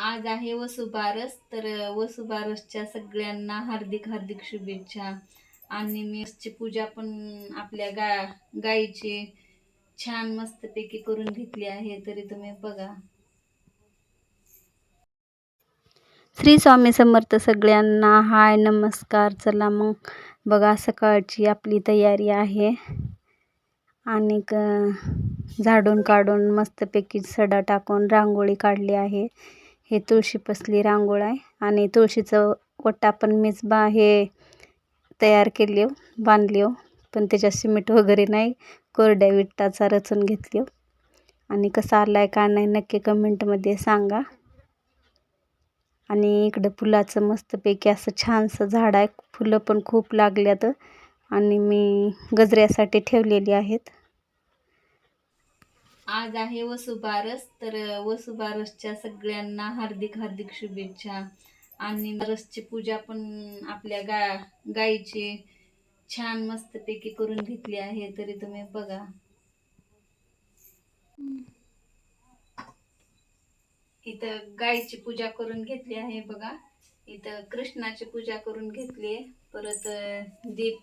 आज आहे वसुबारस तर वसुबारसच्या सगळ्यांना हार्दिक हार्दिक शुभेच्छा. आणि मी पूजा पण आपल्या गा गाईची छान मस्तपैकी करून घेतली आहे. तरी तुम्ही बघा. श्री स्वामी समर्थ सगळ्यांना हाय नमस्कार. चला मग बघा सकाळची आपली तयारी आहे. आणि झाडून काढून मस्तपैकी सडा टाकून रांगोळी काढली आहे. हे तुळशी पसली रांगोळ आहे. आणि तुळशीचं वट्टा पण मीच बा हे तयार केली हो, बांधली हो. पण त्याच्यात सिमेंट वगैरे नाही. कोरड्या विटाचा रचून घेतली हो. आणि कसा आला आहे का नाही नक्की कमेंटमध्ये सांगा. आणि इकडं फुलाचं मस्तपैकी असं छानसं झाड आहे. फुलं पण खूप लागल्यात. आणि मी गजऱ्यासाठी ठेवलेली आहेत. आज आहे वसुबारस तर वसुबारसच्या सगळ्यांना हार्दिक हार्दिक शुभेच्छा. आणि रसची पूजा पण आपल्या गा गाईची छान मस्तपैकी करून घेतली आहे तरी तुम्ही बघा. इथं गाईची पूजा करून घेतली आहे बघा. इथं कृष्णाची पूजा करून घेतली परत दीप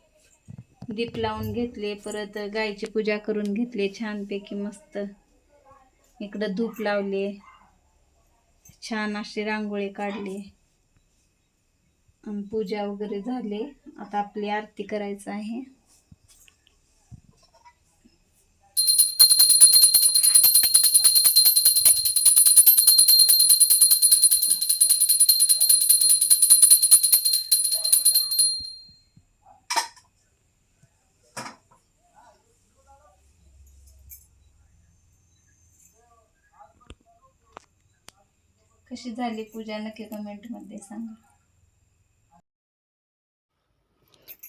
दीप लावून घेतले परत गाईची पूजा करून घेतली छानपैकी मस्त. इकडं धूप लावले. छान अशी रांगोळी काढली. आणि पूजा वगैरे झाली. आता आपली आरती करायचं आहे. कशी झाली पूजा? नक्की कमेंटमध्ये सांगा.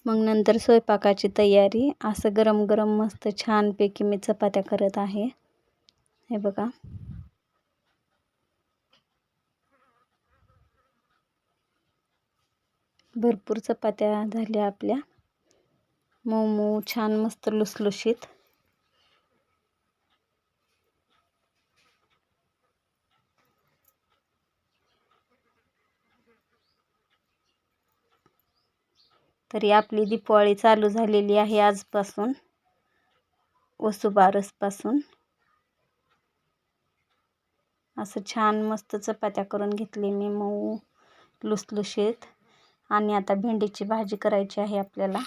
मग नंतर स्वयंपाकाची तयारी. असं गरम गरम मस्त छानपैकी मी चपात्या करत आहे. हे बघा. भरपूर चपात्या झाल्या आपल्या. मोमो छान मस्त लुसलुशीत. तरी आपली दीपावळी चालू झालेली आहे आजपासून. वसुबारसपासून असं छान मस्त चपात्या करून घेतली मी मऊ लुसलुशीत. आणि आता भेंडीची भाजी करायची आहे आपल्याला.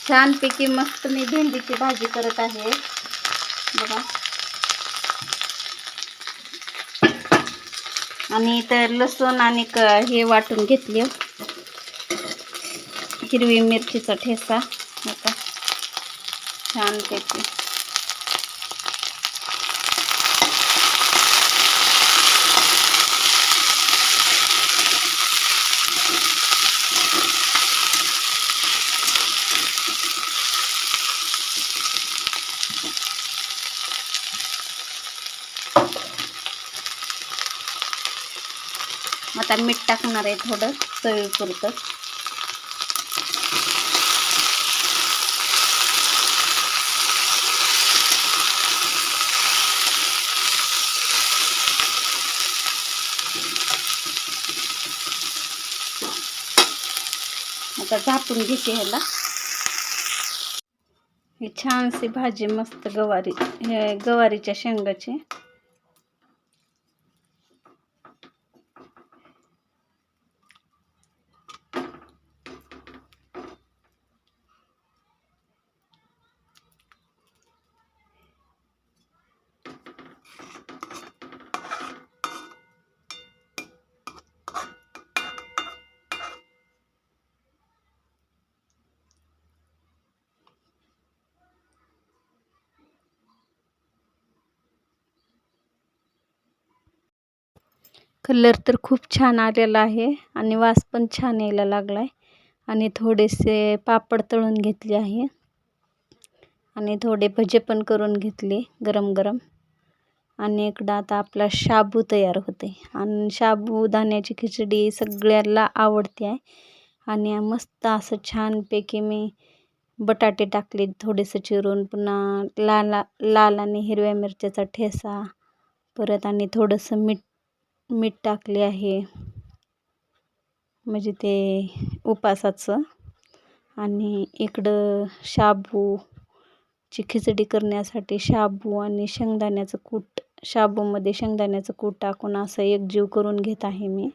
छानपैकी मस्त मी भेंडीची भाजी करत आहे. बघा. आणि इथं लसूण आणि क हे वाटून घेतले. हिरवी मिरचीचा ठेसा आता त्याची आता मीठ टाकणार आहे थोडं चवीपुरतं. आता झापून घेते ह्याला. ही छानशी भाजी मस्त गवारी हे गवारीच्या शेंगाची. कलर तर खूप छान आलेला आहे आणि वास पण छान यायला लागला आहे आणि थोडेसे पापड तळून घेतले आहे. आणि थोडे भजे पण करून घेतले गरम गरम. आणि इकडं आता आपला शाबू तयार होते आणि साबुदाण्याची खिचडी सगळ्याला आवडते आहे. आणि मस्त असं छानपैकी मी बटाटे टाकले थोडेसे चिरून पुन्हा लाल लाल आणि हिरव्या मिरच्याचा ठेसा परत आणि थोडंसं मीठ मीठ टाकले आहे. म्हणजे ते उपासाचं. आणि इकडं शाबूची खिचडी करण्यासाठी शाबू आणि शेंगदाण्याचं कूट शाबूमध्ये शेंगदाण्याचं कूट टाकून असं एकजीव करून घेत आहे मी.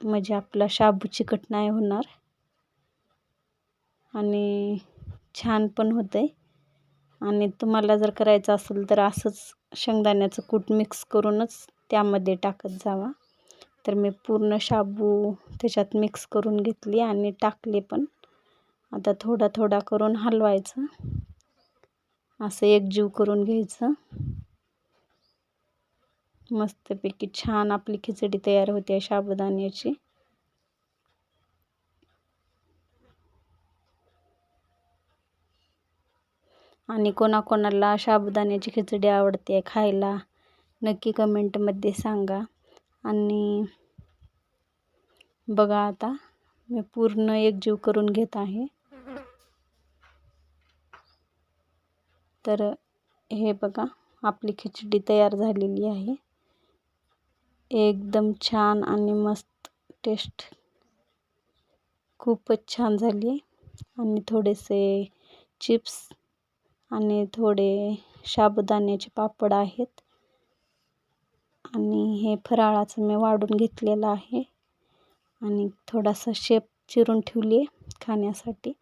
म्हणजे आपला शाबू चिकट नाही होणार. आणि छान पण होतं आहे आणि तुम्हाला जर करायचं असेल तर असंच शेंगदाण्याचं कूट मिक्स करूनच त्यामध्ये टाकत जावा. तर मी पूर्ण शाबू त्याच्यात मिक्स करून घेतली आणि टाकले पण. आता थोडा थोडा करून हलवायचं. असं एकजीव करून घ्यायचं. मस्तपैकी छान आपली खिचडी तयार होते आहे साबुदाण्याची आणि कोणाकोणाला साबुदाण्याची खिचडी आवडते खायला नक्की कमेंटमध्ये सांगा. आणि बघा आता मी पूर्ण एकजीव करून घेत आहे. तर हे बघा आपली खिचडी तयार झालेली आहे. एकदम छान आणि मस्त टेस्ट खूपच छान झाली. आणि थोडेसे चिप्स आणि थोडे साबुदाण्याचे पापड आहेत. आणि हे फराळाचं मी वाढून घेतलेलं आहे. आणि थोडासा शेप चिरून ठेवली आहे खाण्यासाठी.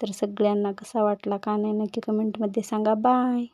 तर सगळ्यांना कसा वाटला का नाही नक्की कमेंटमध्ये सांगा. बाय